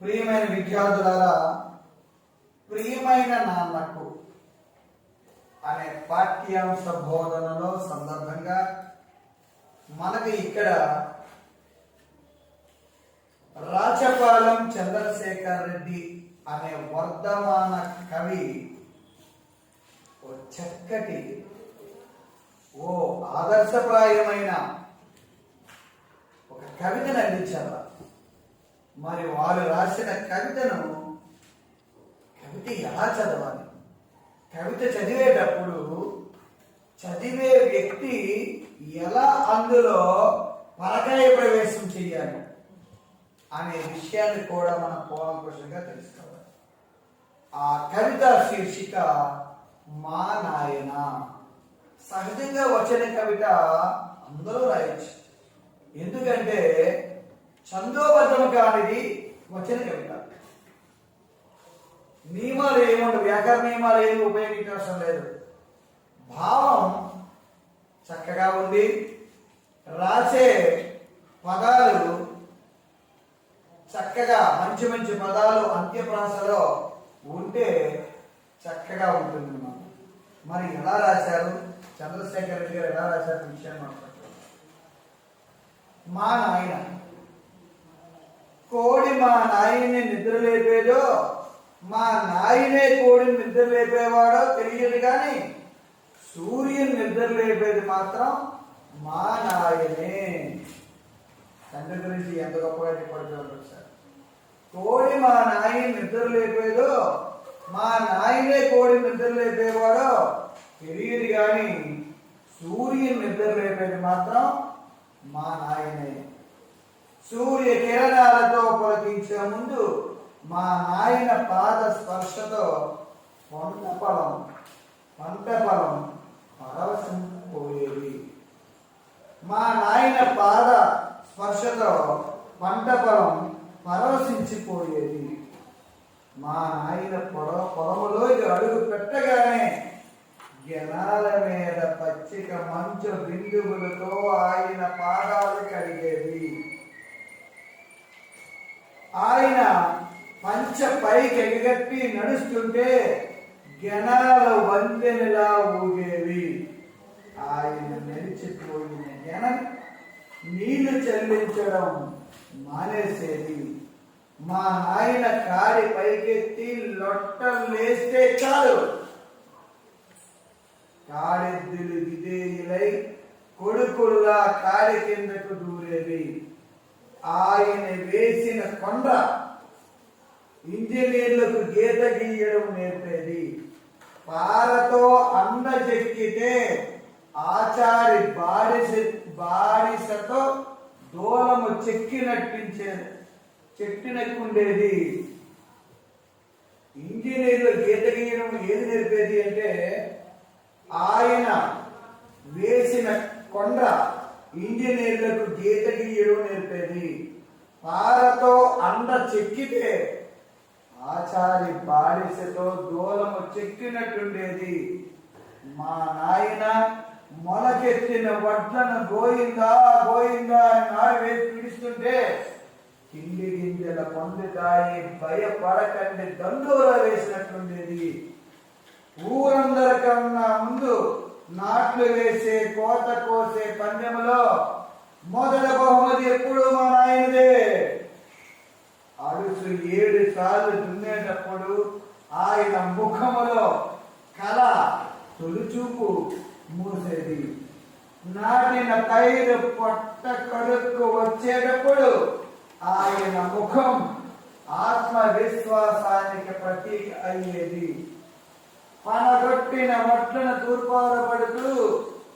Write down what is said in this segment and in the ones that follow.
ప్రియమైన విద్యార్థులారా ప్రియమైన నాన్నకు అనే పాఠ్యాంశ బోధనలో సందర్భంగా మనకి ఇక్కడ రాచపాలెం చంద్రశేఖర్ రెడ్డి అనే వర్ధమాన కవి ఓ చక్కటి ఓ ఆదర్శప్రాయమైన ఒక కవితను అందించారు మరి వారు రాసిన కవితను కవిత ఎలా చదవాలి? కవిత చదివేటప్పుడు చదివే వ్యక్తి ఎలా అందులో పరకాయ ప్రవేశం చేయాలి అనే విషయాన్ని కూడా మనం పోలంకృషంగా తెలుసుకోవాలి. ఆ కవిత శీర్షిక మా నాయన. సహజంగా వచ్చిన కవిత అందరూ రాయొచ్చు. ఎందుకంటే చందోబద్ధం కానిది వచ్చిన కవిత నియమాలు ఏముండవు? వ్యాకరణ నియమాలు ఏమి ఉపయోగించవసరం లేదు. భావం చక్కగా ఉంది. రాసే పదాలు చక్కగా మంచి మంచి పదాలు అంత్యప్రాసలో ఉంటే చక్కగా ఉంటుంది మనం మరి ఎలా రాశారు? చంద్రశేఖర్ రెడ్డి గారు ఎలా రాశారు? విషయాన్ని మాట్లాడుతున్నారు మా నాయన కోడి మా నాయన్ని నిద్ర లేపేదో మా నాయనే కోడిని నిద్ర లేపేవాడో తెలియదు కానీ సూర్యుని నిద్ర లేపేది మాత్రం మా నాయనే. తండ్రి గురించి ఎంత గొప్పగా చెప్పాడు సార్ కోడి మా నాయని నిద్ర లేపేదో మా నాయనే కోడి నిద్ర లేపేవాడో తెలియదు కానీ సూర్యుని నిద్ర లేపేది మాత్రం మా నాయనే. సూర్య కిరణాలతో పులకించే ముందు మా నాయన పాద స్పర్శతో పంట పొలం పంట పొలం పరవశింపోయేది మా నాయన పాద స్పర్శతో పంట పొలం పరవశించిపోయేది. మా నాయన పొడ పొలములోకి అడుగు పెట్టగానే జనాల మీద పచ్చిక మంచు బిందువులతో ఆయన పాదాలు కడిగేది. ఆయన పంచ పైకి ఎగగట్టి నడుస్తుంటే జనాల వంతెనలా ఊగేవి. ఆయన నడిచిపోయిన జనం నీళ్ళు చెల్లించడం మానేసేది. మా ఆయన కారి పైకెత్తి లొట్టం వేస్తే చాలు. కాడెద్దులు విధేయులై కొడుకుల్లా కాడి కిందకు దూరేవి. ఆయన వేసిన కొండ ఇంజనీర్లకు గీత గీయడం నేర్పేది. పారతో అన్న చెక్కితే ఆచారి బారిస బారిసతో దూలము చెక్కినట్టించే చెక్కినట్టుండేది. ఇంజనీర్లు గీత గీయడం ఏది నేర్పేది అంటే ఆయన వేసిన కొండ ఇంజనీర్లకు గీత గీయడం నేర్పేది. పారతో అండ చెక్కితే ఆచారి బాడిసతో దూలము చెక్కినట్టుండేది. మా నాయన మొలకెత్తిన వడ్లను గోయిందా గోయిందా అని నాడు వేసి పిలుస్తుంటే కింది గింజల పొందుతాయి భయపడకండి దండోర వేసినట్టుండేది. ఊరందరికన్నా ముందు నాట్లు వేసే కోత కోసే పందెములో మొదల బహుమతి ఎప్పుడు మా నాయనదే? అడుసు ఏడు సార్లు దున్నేటప్పుడు ఆయన ముఖములో కళ తొలిచూపు మూసేది. నాటిన పైరు పొట్ట కడుక్కు వచ్చేటప్పుడు ఆయన ముఖం ఆత్మవిశ్వాసానికి ప్రతీక అయ్యేది. పనగొట్టిన మొట్లను తూర్పారపడుతూ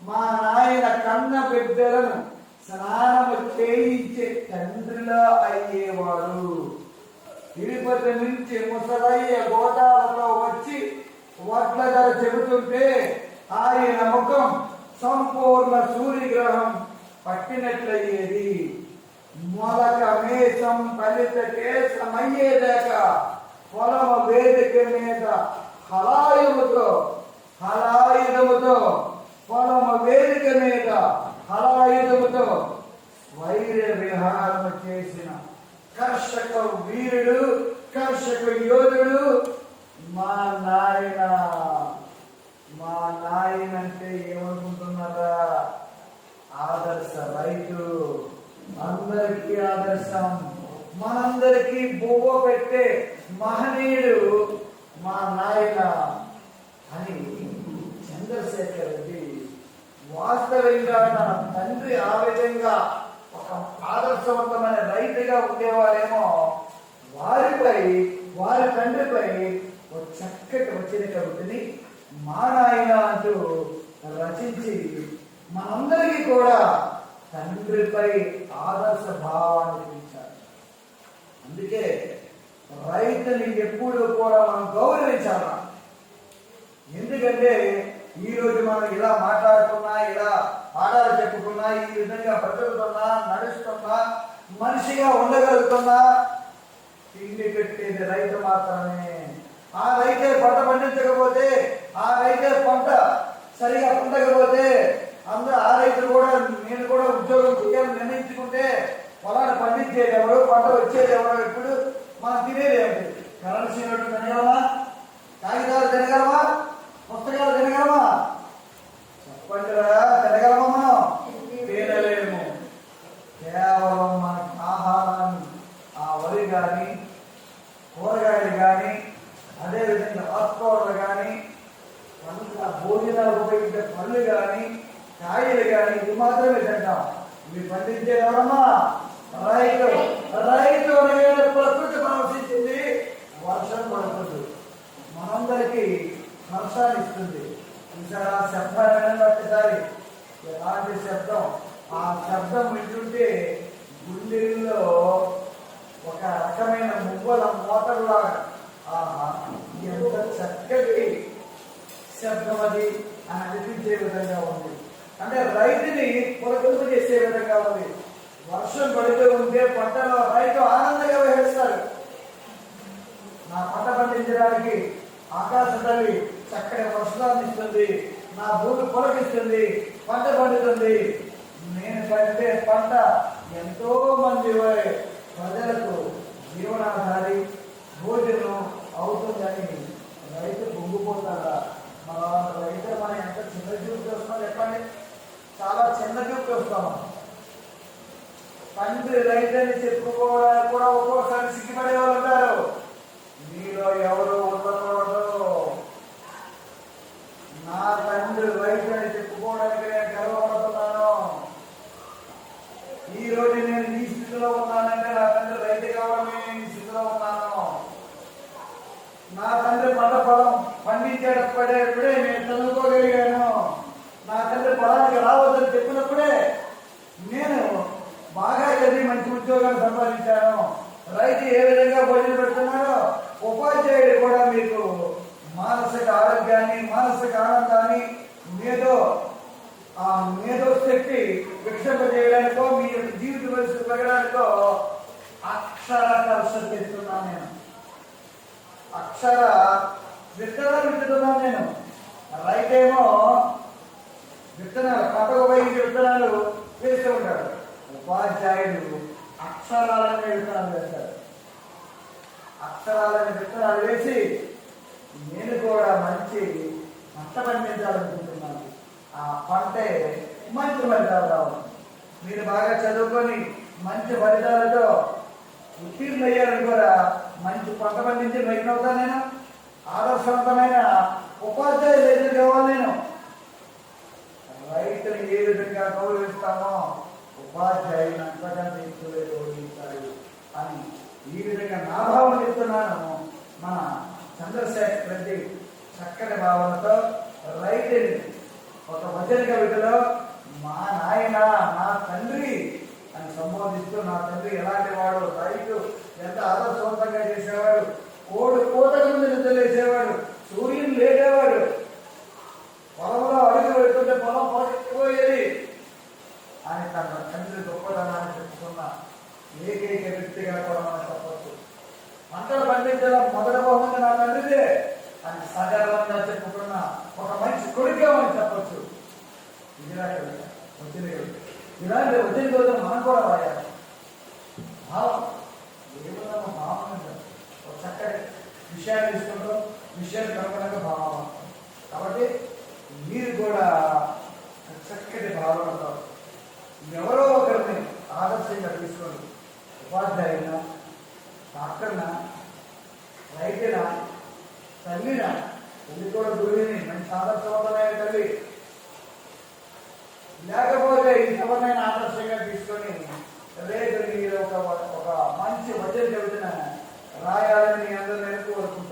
మా నాయన కన్న బిడ్డలను స్నానము చేయించే తండ్రిలా అయ్యేవాడు. తిరుపతి నుంచి ముసలయ్య గోదావరిలో వచ్చి వడ్ల ధర చెబుతుంటే ఆయన ముఖం సంపూర్ణ సూర్యగ్రహం పట్టినట్లయ్యేది. మొలక మేషం ఫలిత కేశమయ్యేదాకా పొలము వేదిక మీద హలాయుముతో హలాయుధముతో పొలమ వేదిక మీద హలాయుధముతో వైర విహారము చేసిన కర్షక వీరుడు కర్షక యోధుడు మా నాయన. మా నాయన అంటే ఏమనుకుంటున్నారా ఆదర్శ రైతు. అందరికీ ఆదర్శం. మనందరికీ బొవ్వ పెట్టే మహనీయుడు మా నాయన అని చంద్రశేఖర్ రెడ్డి వాస్తవంగా తన తండ్రి ఆ విధంగా ఒక ఆదర్శవంతమైన రైతుగా ఉండేవారేమో వారిపై వారి తండ్రిపై ఒక చక్కటి వచ్చిన కవితని మా నాయన అంటూ రచించి మనందరికీ కూడా తండ్రిపై ఆదర్శ భావాన్ని ఇచ్చారు అందుకే రైతుని ఎప్పుడూ కూడా మనం గౌరవించాల? ఎందుకంటే ఈరోజు మనం ఇలా మాట్లాడుకున్నా ఇలా పాఠాలు చెప్పుకున్నా ఈ విధంగా బ్రతుకుతున్నా నడుస్తున్నా మనిషిగా ఉండగలుగుతున్నా తిండి పెట్టేది రైతు మాత్రమే. ఆ రైతే పంట పండించకపోతే ఆ రైతే పంట. సరిగా ఉండకపోతే అందరూ ఆ రైతులు కూడా నేను కూడా ఉద్యోగం చేయాలని నిర్ణయించుకుంటే పొలాన్ని పండించేది ఎవరు పంట వచ్చేది ఎవరు ఇప్పుడు మనం తినేది ఏమిటి కరెన్సీ నోట్లు తినగలమా? కాగితాలు తినగలమా? పుస్తకాలు తినగలమా? చెప్పండిరా తినగలమా మనం తినలేము కేవలం మన ఆహారాన్ని ఆ వరి కానీ కూరగాయలు కానీ అదేవిధంగా ఆకుకూరలు కానీ పండ్ల భోజనాలు ఉపయోగించే పళ్ళు కానీ కాయలు కానీ ఇది మాత్రమే తింటాం. ఇవి పండించే ఎవరమ్మా? రైతు. రైతు అనగానే ప్రకృతి ప్రవర్తించింది వర్షం పడుతుంది. మనందరికీ హర్షాన్ని ఇస్తుంది. ఇంకా శబ్దం వినండి ఎలాంటి శబ్దం? ఆ శబ్దం వింటుంటే గుండెల్లో ఒక రకమైన మువ్వల మోటార్లాగా ఆహా ఎంత చక్కటి శబ్దమది అని అనిపించే విధంగా ఉంది. అంటే రైతుని పులకింపు చేసే విధంగా ఉంది. వర్షం పడుతూ ఉంటే పంటలో రైతు ఆనందంగా వేస్తారు నా పంట పండించడానికి ఆకాశ తల్లి చక్కటి వర్షాన్ని ఇస్తుంది నా భూమి పొలకిస్తుంది పంట పండుతుంది. నేను పండితే పంట ఎంతో మంది ప్రజలకు జీవనాధారి భోజనం అవుతుందని రైతు పొంగిపోతారా మన రైతు మనం ఎంత చిన్న చూపు చూస్తాం చెప్పండి చాలా వస్తామా? తండ్రి రైతు అని చెప్పుకోవడానికి కూడా ఒక్కోసారి సిగ్గుపడే వాళ్ళు ఉంటారు. మీలో ఎవరు ఉండకూడదు నా తండ్రి రైతు అని చెప్పుకోవడానికి నేను గర్వపడుతున్నాను ఈ రోజు నేను ఈ స్థితిలో ఉన్నానంటే నా తండ్రి రైతు కావడమే నేను ఈ స్థితిలో ఉన్నాను నా తండ్రి పంట పొలం పండించేటప్పుడే నేను చదువుకోగలిగాను నా తండ్రి పొలానికి రావద్దని చెప్పినప్పుడే నేను బాగా చదివి మంచి ఉద్యోగాలు సంపాదించాను రైతు ఏ విధంగా భోజనం పెడుతున్నారో. ఉపాధ్యాయుడు కూడా మీకు మానసిక ఆరోగ్యాన్ని మానసిక ఆనందాన్ని మేధో ఆ మేధో శక్తి విక్షేపజేయడానికో మీ యొక్క జీవిత పరిస్థితి పెరగడానికో అక్షర కర్షణ చేస్తున్నాను నేను. అక్షర విత్తనాలు విత్తుతున్నాను నేను. రైతేమో విత్తనాలు పంటకు పోయి విత్తనాలు వేస్తూ ఉంటాడు. ఉపాధ్యాయుడు అక్షరాలనే విత్తనాలు వేస్తాడు. అక్షరాలని విత్తనాలు వేసి నేను కూడా మంచి పంట పండించాలనుకుంటున్నాను ఆ పంటే మంచి ఫలితాలు రావాలి మీరు బాగా చదువుకొని మంచి ఫలితాలతో ఉత్తీర్ణ అయ్యారని కూడా మంచి పంట పండించి రైతునవుతా నేను. ఆదర్శవంతమైన ఉపాధ్యాయులు ఎదురు కావాలి నేను. రైతుని ఏ విధంగా గౌరవిస్తామో ఉపాధ్యాయుని అంతకంటే ఎక్కువే గౌరవించాలి అని ఈ విధంగా నా భావన చెప్తున్నాను. మన చంద్రశేఖర్ రెడ్డి చక్కటి భావనతో రైతుని ఒక వచన కవితలో మా నాయన నా తండ్రి అని సంబోధిస్తూ నా తండ్రి ఎలాంటి వాడు రైతు ఎంత ఆదర్శవంతంగా చేసేవాడు కోడి కోత ఒత్తిడి ఇలాంటి ఒత్తిడి కోసం మనం కూడా వాడాలి. భావం. దేవుడు భావం ఉంటుంది ఒక చక్కటి విషయాలు తీసుకుంటాం. విషయాన్ని కనుక భావం. కాబట్టి మీరు కూడా చక్కటి భావనతో ఎవరో ఒకరిని ఆదర్శంగా తీసుకోండి ఉపాధ్యాయునా డాక్టర్నా రైతునా తల్లినా ఎందుకు కూడా గురువుని మంచి ఆదర్శవంతమైన తల్లి లేకపోతే ఇది ఎవరినైనా ఆదర్శంగా తీసుకొని రేపు మీరు ఒక ఒక మంచి వచన చెబుతున్నాను రాయాలని అందరూ కోరుకుంటారు